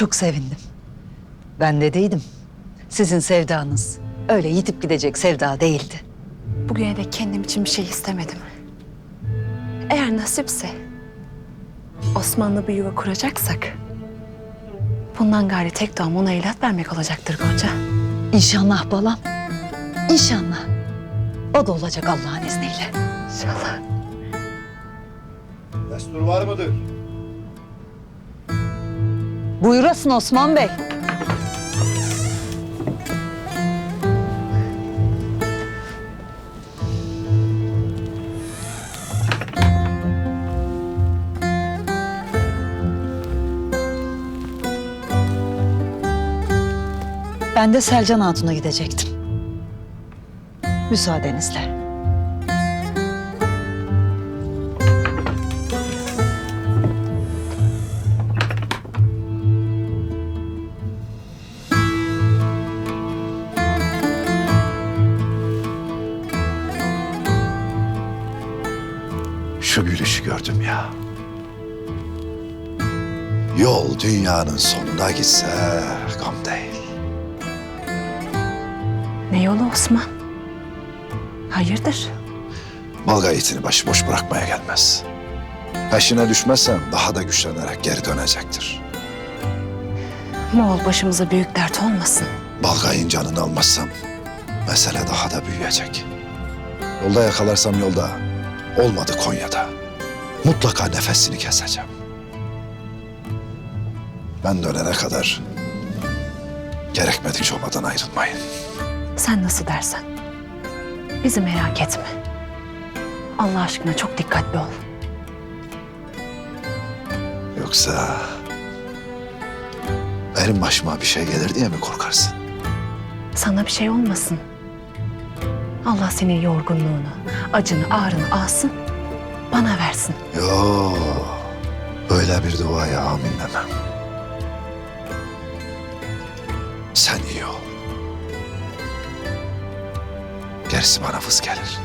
Çok sevindim. Ben de değildim. Sizin sevdanız öyle yitip gidecek sevda değildi. Bugüne de kendim için bir şey istemedim. Eğer nasipse Osmanlı bir yuva kuracaksak bundan gari tek doğum ona evlat vermek olacaktır Gonca. İnşallah balam. İnşallah. O da olacak Allah'ın izniyle. İnşallah. Destur var mıdır? Buyurasın Osman Bey. Ben de Selcan Hatun'a gidecektim. Müsaadenizle. Şu gülüşü gördüm ya. Yol dünyanın sonuna gitse gam değil. Ne yolu Osman? Hayırdır? Balga itini başıboş bırakmaya gelmez. Peşine düşmezsem daha da güçlenerek geri dönecektir. Moğol başımıza büyük dert olmasın. Balgayın canını almazsam mesele daha da büyüyecek. Yolda yakalarsam yolda, olmadı Konya'da. Mutlaka nefesini keseceğim. Ben dönene kadar gerekmedikçe obadan ayrılmayın. Sen nasıl dersen. Bizi merak etme. Allah aşkına çok dikkatli ol. Yoksa benim başıma bir şey gelir diye mi korkarsın? Sana bir şey olmasın. Allah senin yorgunluğunu, acını, ağrını alsın, bana versin. Yo, öyle bir duaya amin demem. Sen iyi ol. Gerisi bana vız gelir.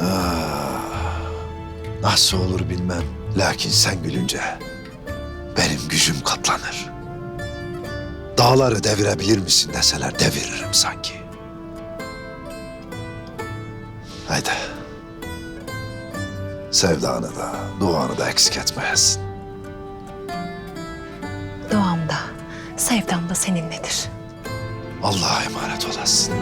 Ah, nasıl olur bilmem. Lakin sen gülünce benim gücüm katlanır. Dağları devirebilir misin deseler deviririm sanki. Haydi. Sevdanı da, duanı da eksik etmeyesin. Duam da, sevdam da seninledir. Allah'a emanet olasın.